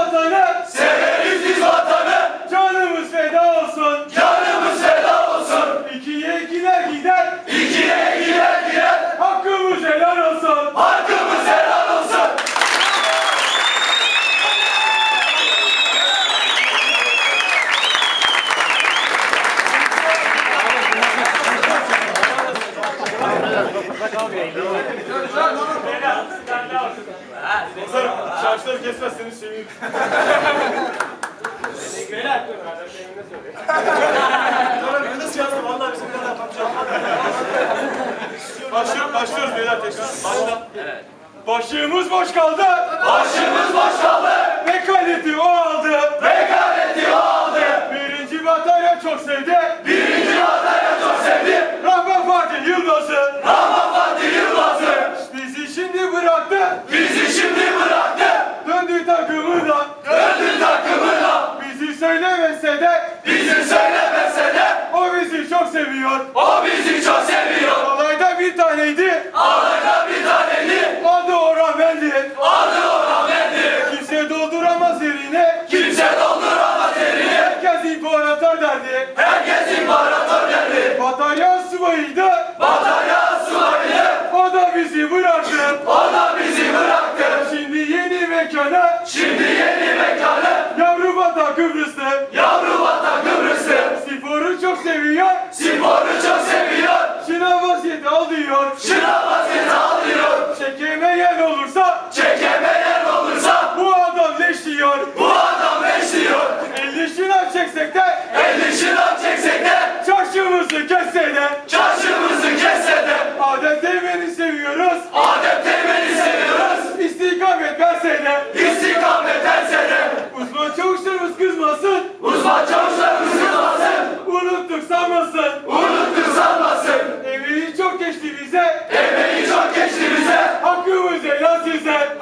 vatanı, Severiz biz vatanı, canımız feda olsun. canımız feda olsun. İkiye ikiler gider, İkiye ikiler girer, hakkımız helal olsun. hakkımız helal olsun. Ozarım, şarjları kesmezseniz sevinirim. Beyler, nasıl yazdım? Vallahi bizim kadar yapacağım. Başlıyoruz, başlıyoruz beyler tekrar. Başla. Başımız boş kaldı. Başımız boş kaldı, Vekaleti o aldı. rekaleti o aldı. Birinci batarya çok sevdi. Birinci vatanı çok sevdi, Rahman Fatih Yılmaz'ı. Rahman Fatih Yılmaz'ı. Bizi şimdi bıraktı. Bizi şimdi bıraktı, Döndü takımına. döndü takımına. Bizi söylemese de Bizi söylemese de, o bizi çok seviyor. o bizi çok seviyor. Olayda bir taneydi. Ağlayla bir taneydi, Adı Orhan Bendi. adı Orhan Bendi. Kimse dolduramaz yerine. Kimse dolduramaz elini, Herkes imparator derdi. herkes imparator derdi. Batarya subayıydı. Batarya subaydı, O da bizi bıraktı. o da bizi bıraktı. Şimdi yeni mekana. Şimdi yeni mekanı, Yavru vatan Kıbrıs'ta. Diyor. şınav vaziyeti alıyor. Çekemeyen olursa Çekemeyen olursa, bu adam leş diyor. bu adam beşliyor. 50 şınav çeksek de Elli şınav çeksek de, çarşımızı kesse de. çarşımızı kesse de, Adem Teğmen'i seviyoruz. Adem Temel'i seviyoruz. İstikamet verse de. İstikamet etse de, Uzman çavuşlarımız kızmasın. uzman çavuşlarımız kızmasın. Unuttuk sanmasın size. Emeği çok geçti bize. Hakkımız helal size.